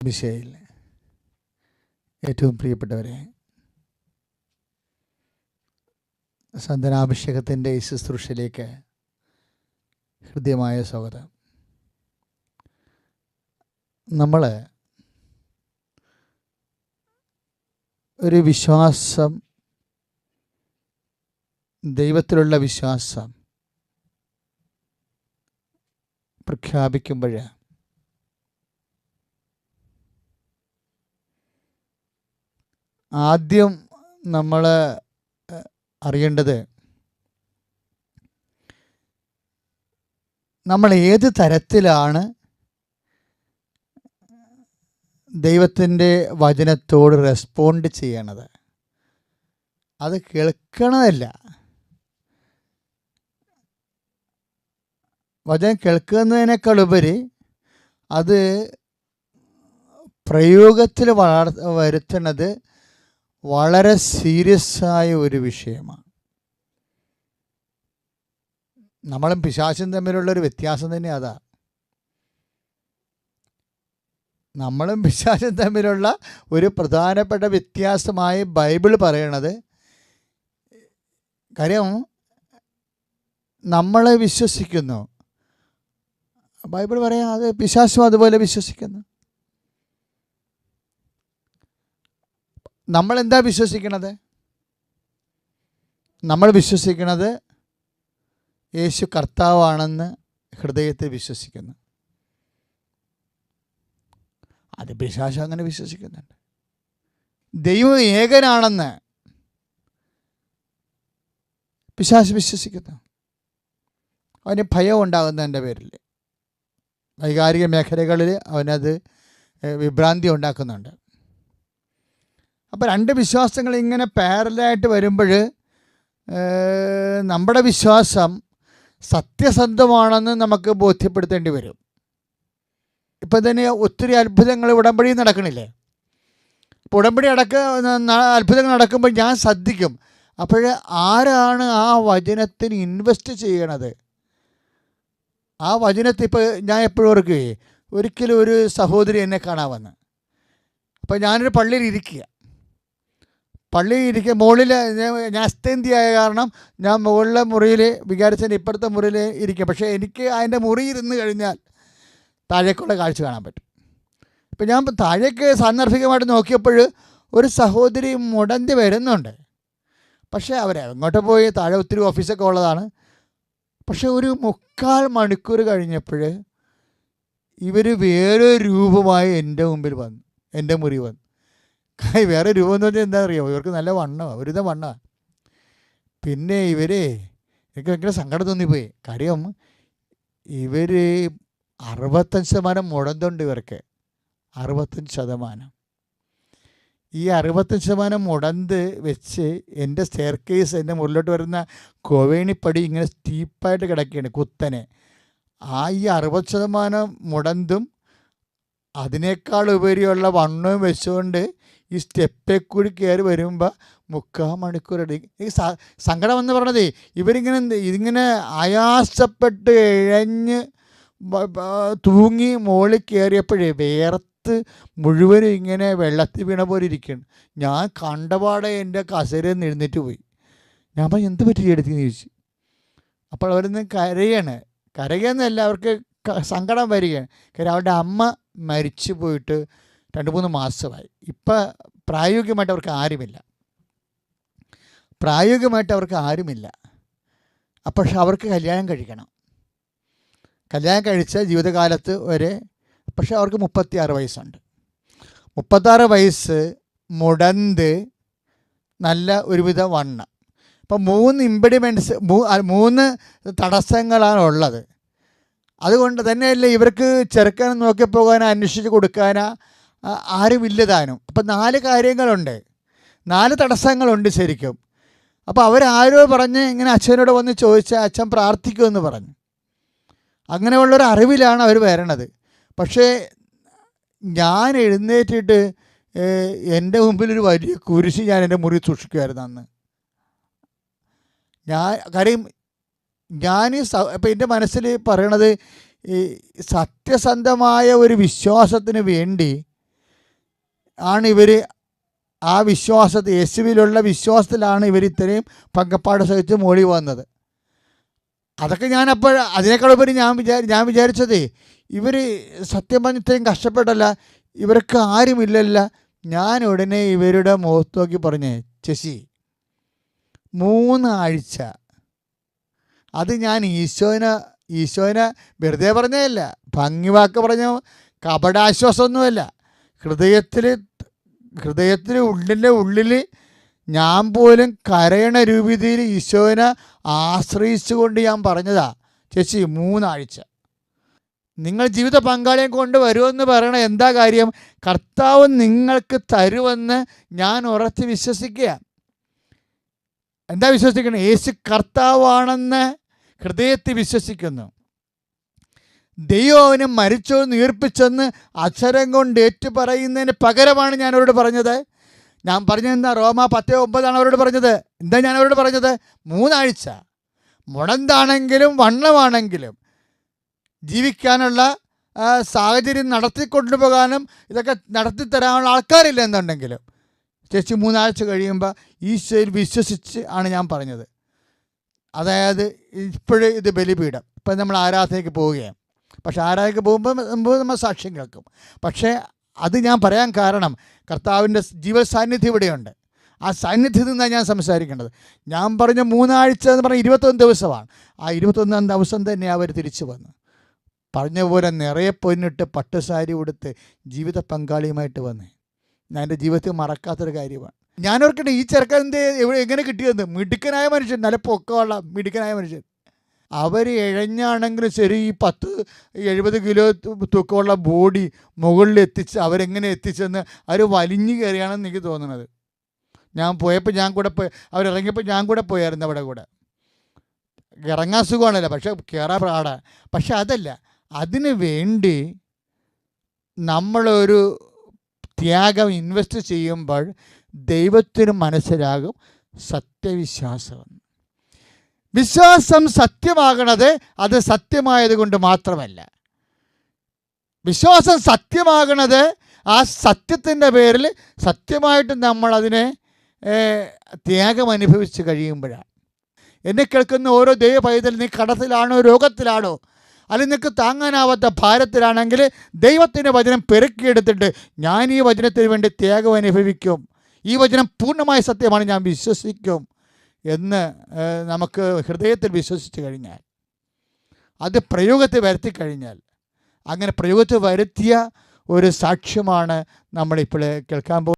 മിശയിൽ ഏറ്റവും പ്രിയപ്പെട്ടവരെ സന്തനാഭിഷേകത്തിന്റെ ഈ ശുശ്രൂഷയിലേക്ക് ഹൃദ്യമായ സ്വാഗതം. നമ്മൾ ഒരു വിശ്വാസം ദൈവത്തിലുള്ള വിശ്വാസം പ്രഖ്യാപിക്കുമ്പോൾ ആദ്യം നമ്മൾ അറിയേണ്ടത് നമ്മൾ ഏത് തരത്തിലാണ് ദൈവത്തിന്റെ വചനത്തോട് റെസ്പോണ്ട് ചെയ്യണത്. അത് കേൾക്കണതല്ല. വചനം കേൾക്കുന്നതിനേക്കാളുപരി അത് പ്രയോഗത്തിൽ വളർ വരുത്തുന്നത് വളരെ സീരിയസ് ആയ ഒരു വിഷയമാണ്. നമ്മളും പിശാചും തമ്മിലുള്ളൊരു വ്യത്യാസം തന്നെ അതാ. നമ്മളും പിശാചും തമ്മിലുള്ള ഒരു പ്രധാനപ്പെട്ട വ്യത്യാസമായി ബൈബിൾ പറയണത്. കാര്യം നമ്മളെ വിശ്വസിക്കുന്നു. ബൈബിൾ പറയാം അത് പിശാസും അതുപോലെ വിശ്വസിക്കുന്നു. നമ്മൾ എന്താ വിശ്വസിക്കണത്? നമ്മൾ വിശ്വസിക്കണത് യേശു കർത്താവാണെന്ന് ഹൃദയത്തെ വിശ്വസിക്കുന്നു. അത് പിശാശ അങ്ങനെ വിശ്വസിക്കുന്നുണ്ട്. ദൈവം ഏകനാണെന്ന് പിശാശ് വിശ്വസിക്കുന്നു. അവന് ഭയം ഉണ്ടാകുന്നതിന്റെ പേരിൽ. വൈകാരിക മേഖലകളിൽ അവനത് വിഭ്രാന്തി ഉണ്ടാക്കുന്നുണ്ട്. അപ്പോൾ രണ്ട് വിശ്വാസങ്ങൾ ഇങ്ങനെ പാരലായിട്ട് വരുമ്പോൾ നമ്മുടെ വിശ്വാസം സത്യസന്ധമാണെന്ന് നമുക്ക് ബോധ്യപ്പെടുത്തേണ്ടി വരും. ഇപ്പം തന്നെ ഒത്തിരി അത്ഭുതങ്ങൾ ഉടമ്പടി നടക്കണില്ലേ? അപ്പോൾ ഉടമ്പടി അടക്ക അത്ഭുതങ്ങൾ നടക്കുമ്പോൾ ഞാൻ ശ്രദ്ധിക്കും. അപ്പോൾ ആരാണ് ആ വചനത്തിന് ഇൻവെസ്റ്റ് ചെയ്യണത്? ആ വചനത്തിൽ ഇപ്പോൾ ഞാൻ എപ്പോഴും ഓർക്കുകയെ ഒരിക്കലും ഒരു സഹോദരി എന്നെ കാണാൻ വന്ന് അപ്പോൾ ഞാനൊരു പള്ളിയിൽ ഇരിക്കുക. പള്ളിയിൽ ഇരിക്കുക മുകളിൽ ഞാൻ അസ്തേന്തിയായ കാരണം ഞാൻ മുകളിലെ മുറിയിൽ വികാരിച്ചതിന്റെ ഇപ്പുറത്തെ മുറിയിൽ ഇരിക്കുക. പക്ഷേ എനിക്ക് അതിന്റെ മുറി ഇരുന്ന് കഴിഞ്ഞാൽ താഴേക്കുള്ള കാഴ്ച കാണാൻ പറ്റും. ഇപ്പം ഞാൻ താഴേക്ക് സാന്ദർഭികമായിട്ട് നോക്കിയപ്പോൾ ഒരു സഹോദരി മുടന്തി വരുന്നുണ്ട്. പക്ഷേ അവർ എങ്ങോട്ട് പോയി താഴെ ഒത്തിരി ഓഫീസൊക്കെ ഉള്ളതാണ്. പക്ഷെ ഒരു മുക്കാൽ മണിക്കൂർ കഴിഞ്ഞപ്പോൾ ഇവർ വേറെ രൂപമായി എന്റെ മുമ്പിൽ വന്നു എന്റെ മുറി വന്നു. വേറെ രൂപം എന്ന് പറഞ്ഞാൽ എന്താ അറിയാമോ ഇവർക്ക് നല്ല വണ്ണമാണ് ഒരുത വണ്ണമാണ് പിന്നെ ഇവർ എനിക്ക് ഭയങ്കര സങ്കടം തോന്നിപ്പോയി. കാര്യം ഇവർ അറുപത്തഞ്ച് ശതമാനം മുടന്തുണ്ട് ഇവർക്ക്. അറുപത്തഞ്ച് ശതമാനം. ഈ അറുപത്തഞ്ച് ശതമാനം മുടന്ത് വെച്ച് എന്റെ സ്റ്റെയർ കേസ് എന്റെ മുകളിലോട്ട് വരുന്ന കോവേണിപ്പടി ഇങ്ങനെ സ്റ്റീപ്പായിട്ട് കിടക്കുകയാണ് കുത്തനെ. ആ ഈ അറുപത് ശതമാനം മുടന്തും അതിനേക്കാൾ ഉപരിയുള്ള വണ്ണവും വെച്ചുകൊണ്ട് ഈ സ്റ്റെപ്പേ കൂടി കയറി വരുമ്പോൾ മുക്കാൽ മണിക്കൂർ എടുക്കും ഈ സങ്കടം എന്ന് പറഞ്ഞതേ ഇവരിങ്ങനെ ഇതിങ്ങനെ ആയാസപ്പെട്ട് ഇഴഞ്ഞ് തൂങ്ങി മുകളിൽ കയറിയപ്പോഴേ വേർത്ത് മുഴുവനും ഇങ്ങനെ വെള്ളത്തിൽ വീണ പോലെ ഇരിക്കുകയാണ്. ഞാൻ കണ്ടപാടെ എന്റെ കസേരയിൽ നിന്ന് എഴുന്നേറ്റ് പോയി. ഞാൻ പറഞ്ഞു എന്ത് പറ്റി എടുത്തെന്ന്? ചോദിച്ചു. അപ്പോൾ അവരിന്ന് കരയാണ്. കരയുന്നല്ല അവർക്ക് സങ്കടം വരികയാണ്. കാര്യം അവരുടെ അമ്മ മരിച്ചു പോയിട്ട് രണ്ട് മൂന്ന് മാസമായി. ഇപ്പം പ്രായോഗികമായിട്ട് അവർക്ക് ആരുമില്ല. പ്രായോഗികമായിട്ട് അവർക്ക് ആരുമില്ല. അപ്പോൾ അവർക്ക് കല്യാണം കഴിക്കണം. കല്യാണം കഴിച്ച ജീവിതകാലത്ത് വരെ പക്ഷെ അവർക്ക് മുപ്പത്തിയാറ് വയസ്സുണ്ട്. മുപ്പത്താറ് വയസ്സ് മുടന്ത് നല്ല ഒരുവിധ വണ്ണ. അപ്പം മൂന്ന് ഇമ്പിഡിമെന്റ്സ് മൂന്ന് തടസ്സങ്ങളാണ് ഉള്ളത്. അതുകൊണ്ട് തന്നെയല്ലേ ഇവർക്ക് ചെറുക്കാൻ നോക്കിപ്പോകാനോ അന്വേഷിച്ച് കൊടുക്കാനോ ആരുമില്ലതാനും അപ്പം നാല് കാര്യങ്ങളുണ്ട്. നാല് തടസ്സങ്ങളുണ്ട് ശരിക്കും. അപ്പോൾ അവരാരോ പറഞ്ഞ് ഇങ്ങനെ അച്ഛനോട് വന്ന് ചോദിച്ചാൽ അച്ഛൻ പ്രാർത്ഥിക്കുമെന്ന് പറഞ്ഞു. അങ്ങനെയുള്ളൊരു അറിവിലാണ് അവർ വരണത്. പക്ഷേ ഞാൻ എഴുന്നേറ്റിട്ട് എന്റെ മുമ്പിൽ ഒരു വലിയ കുരിശ് ഞാൻ എന്റെ മുറി സൂക്ഷിക്കുമായിരുന്നു അന്ന്. ഞാൻ കാര്യം ഞാൻ ഇപ്പം എന്റെ മനസ്സിൽ പറയണത് ഈ സത്യസന്ധമായ ഒരു വിശ്വാസത്തിന് വേണ്ടി ആണ് ഇവർ ആ വിശ്വാസത്തിൽ യേശുവിലുള്ള വിശ്വാസത്തിലാണ് ഇവർ ഇത്രയും പങ്കപ്പാട് സഹിച്ച് മോളി വന്നത്. അതൊക്കെ ഞാനപ്പോൾ അതിനേക്കാളുപരി ഞാൻ വിചാരി ഞാൻ വിചാരിച്ചതേ ഇവർ സത്യം പറഞ്ഞ ഇത്രയും കഷ്ടപ്പെട്ടല്ല ഇവർക്ക് ആരുമില്ലല്ല. ഞാൻ ഉടനെ ഇവരുടെ മുഖത്ത് നോക്കി പറഞ്ഞേ ശശി മൂന്നാഴ്ച. അത് ഞാൻ ഈശോനെ ഈശോനെ വെറുതെ പറഞ്ഞതല്ല. ഭംഗി വാക്ക് പറഞ്ഞ കപടാശ്വാസമൊന്നുമല്ല. ഹൃദയത്തിൽ ഹൃദയത്തിൽ ഉള്ളിന്റെ ഉള്ളിൽ ഞാൻ പോലും കരയണ രൂപത്തിൽ ഈശോനെ ആശ്രയിച്ചുകൊണ്ട് ഞാൻ പറഞ്ഞതാ ചേച്ചി മൂന്നാഴ്ച. നിങ്ങൾ ജീവിത പങ്കാളിയെ കൊണ്ട് വരുമെന്ന് പറയണ എന്താ കാര്യം? കർത്താവ് നിങ്ങൾക്ക് തരുമെന്ന് ഞാൻ ഉറച്ച് വിശ്വസിക്കുക എന്താ വിശ്വസിക്കണം? യേശു കർത്താവാണെന്ന് ഹൃദയത്തിൽ വിശ്വസിക്കുന്നു. ദൈവം അവനെ മരിച്ചോ നീർപ്പിച്ചെന്ന് അക്ഷരം കൊണ്ട് ഏറ്റു പറയുന്നതിന് പകരമാണ് ഞാനവരോട് പറഞ്ഞത്. ഞാൻ പറഞ്ഞതെന്താ റോമ പത്തേ ഒമ്പതാണ് അവരോട് പറഞ്ഞത്. എന്താ ഞാൻ അവരോട് പറഞ്ഞത്? മൂന്നാഴ്ച. മുടന്താണെങ്കിലും വണ്ണമാണെങ്കിലും ജീവിക്കാനുള്ള സാഹചര്യം സാഹചര്യം നടത്തിക്കൊണ്ടുപോകാനും ഇതൊക്കെ നടത്തിത്തരാനുള്ള ആൾക്കാരില്ല എന്നുണ്ടെങ്കിലും. ചേച്ചി മൂന്നാഴ്ച കഴിയുമ്പോൾ ഈശോയിൽ വിശ്വസിച്ച് ആണ് ഞാൻ പറഞ്ഞത്. അതായത് ഇപ്പോഴും ഇത് ബലിപീഠം. ഇപ്പം നമ്മൾ ആരാധനയ്ക്ക് പോവുകയാണ്. പക്ഷെ ആരാധനയ്ക്ക് പോകുമ്പോൾ നമ്മൾ സാക്ഷ്യം കേൾക്കും. പക്ഷേ അത് ഞാൻ പറയാൻ കാരണം കർത്താവിന്റെ ജീവ സാന്നിധ്യം ഇവിടെയുണ്ട്. ആ സാന്നിധ്യത്തിൽ നിന്നാണ് ഞാൻ സംസാരിക്കേണ്ടത്. ഞാൻ പറഞ്ഞ മൂന്നാഴ്ച എന്ന് പറഞ്ഞാൽ ഇരുപത്തൊന്ന് ദിവസമാണ്. ആ ഇരുപത്തൊന്നാം ദിവസം തന്നെ അവർ തിരിച്ചു വന്നു. പറഞ്ഞ പോലെ നിറയെ പൊന്നിട്ട് പട്ടുസാരി ഉടുത്ത് ജീവിത പങ്കാളിയുമായിട്ട് വന്നേ. ഞാൻ എന്റെ ജീവിതത്തിൽ മറക്കാത്തൊരു കാര്യമാണ്. ഞാൻ ഓർക്കട്ടെ ഈ ചെറുക്കൻ എങ്ങനെ കിട്ടിയത്? മിടുക്കനായ മനുഷ്യൻ നല്ല പൊക്കമുള്ള മിടുക്കനായ മനുഷ്യൻ. അവർ ഇഴഞ്ഞാണെങ്കിലും ശരി ഈ പത്ത് എഴുപത് കിലോ തൂക്കമുള്ള ബോഡി മുകളിൽ എത്തിച്ച് അവരെങ്ങനെ എത്തിച്ചെന്ന് അവർ വലിഞ്ഞു കയറിയാണെന്ന് എനിക്ക് തോന്നുന്നത് ഞാൻ പോയപ്പോൾ ഞാൻ കൂടെ പോയി അവരിറങ്ങിയപ്പോൾ ഞാൻ കൂടെ പോയായിരുന്നു അവിടെ കൂടെ. ഇറങ്ങാൻ സുഖമാണല്ലോ പക്ഷെ കയറാൻ പാടാ. പക്ഷെ അതല്ല അതിന് വേണ്ടി നമ്മളൊരു ത്യാഗം ഇൻവെസ്റ്റ് ചെയ്യുമ്പോൾ ദൈവത്തിന് മനസ്സിലാകും സത്യവിശ്വാസം വിശ്വാസം സത്യമാകണത് അത് സത്യമായത് കൊണ്ട് മാത്രമല്ല. വിശ്വാസം സത്യമാകണത് ആ സത്യത്തിന്റെ പേരിൽ സത്യമായിട്ട് നമ്മൾ അതിനെ ത്യാഗം അനുഭവിച്ച് കഴിയുമ്പോഴാണ്. എന്നെ കേൾക്കുന്ന ഓരോ ദൈവ പൈതൽ നീ കടത്തിലാണോ രോഗത്തിലാണോ അല്ലെങ്കിൽ നിനക്ക് താങ്ങാനാവാത്ത ഭാരത്തിലാണെങ്കിൽ ദൈവത്തിന്റെ വചനം പെരുക്കിയെടുത്തിട്ട് ഞാൻ ഈ വചനത്തിന് വേണ്ടി ത്യാഗം അനുഭവിക്കും. ഈ വചനം പൂർണമായ സത്യമാണ് ഞാൻ വിശ്വസിക്കും. എന്ന് നമുക്ക് ഹൃദയത്തിൽ വിശ്വസിച്ച് കഴിഞ്ഞാൽ അത് പ്രയോഗത്തിൽ വരുത്തി കഴിഞ്ഞാൽ അങ്ങനെ പ്രയോഗത്തിൽ വരുത്തിയ ഒരു സാക്ഷ്യമാണ് നമ്മളിപ്പോൾ കേൾക്കാൻ പോകുന്നത്.